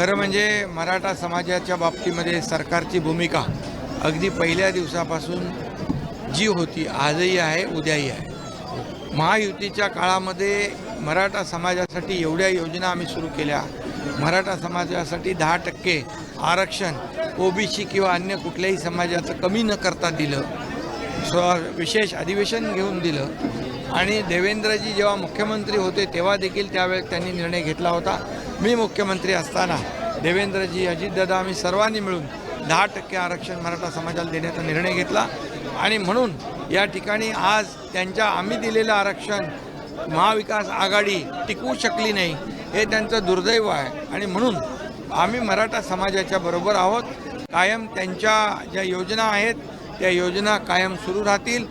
खरं म्हणजे मराठा समाजाच्या बाबतीमध्ये सरकारची भूमिका अगदी पहिल्या दिवसापासून जी होती आजही आहे उद्याही आहे. महायुतीच्या काळामध्ये मराठा समाजासाठी एवढ्या योजना आम्ही सुरू केल्या. मराठा समाजासाठी दहा टक्के आरक्षण ओबीसी किंवा अन्य कुठल्याही समाजाचं कमी न करता दिलं. स्व विशेष अधिवेशन घेऊन दिलं. आणि देवेंद्रजी जेव्हा मुख्यमंत्री होते तेव्हा देखील त्यावेळेस त्यांनी निर्णय घेतला होता. मी मुख्यमंत्री असताना देवेंद्रजी अजितदादा आम्ही सर्वांनी मिळून दहा टक्के आरक्षण मराठा समाजाला देण्याचा निर्णय घेतला. आणि म्हणून या ठिकाणी आज त्यांच्या आम्ही दिलेलं आरक्षण महाविकास आघाडी टिकवू शकली नाही हे त्यांचं दुर्दैव आहे. आणि म्हणून आम्ही मराठा समाजाच्या बरोबर आहोत. कायम त्यांच्या ज्या योजना आहेत त्या योजना कायम सुरू राहतील.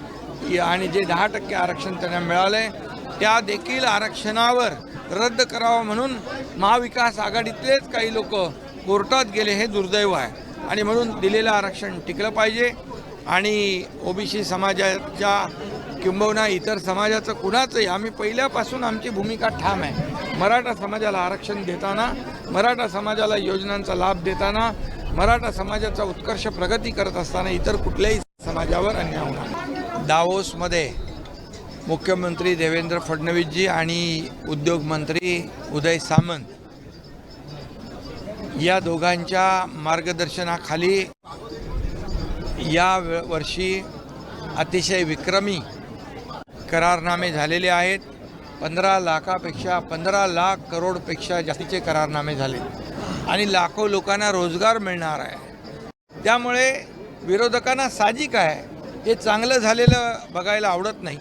आणि जे दहा टक्के आरक्षण त्यांना मिळालं आहे त्या देखील आरक्षणावर रद्द करावं म्हणून महाविकास आघाडीतलेच काही लोक कोर्टात गेले हे दुर्दैव आहे. आणि म्हणून दिलेलं आरक्षण टिकलं पाहिजे. आणि ओबीसी समाजाच्या किंबहुना इतर समाजाचं कुणाचंही आम्ही पहिल्यापासून आमची भूमिका ठाम आहे. मराठा समाजाला आरक्षण देताना मराठा समाजाला योजनांचा लाभ देताना मराठा समाजाचा उत्कर्ष प्रगती करत असताना इतर कुठल्याही समाजावर अन्याय होणार दावोसमध्ये मुख्यमंत्री देवेंद्र फडणवीसजी आणि उद्योगमंत्री उदय सामंत या दोघांच्या मार्गदर्शनाखाली या वर्षी अतिशय विक्रमी करारनामे झालेले आहेत. पंधरा लाखापेक्षा पंधरा लाख करोडपेक्षा जास्तीचे करारनामे झाले. आणि लाखो लोकांना रोजगार मिळणार आहे. त्यामुळे विरोधकांना साहजिक आहे. हे चांगलं झालेलं बघायला आवडत नाही.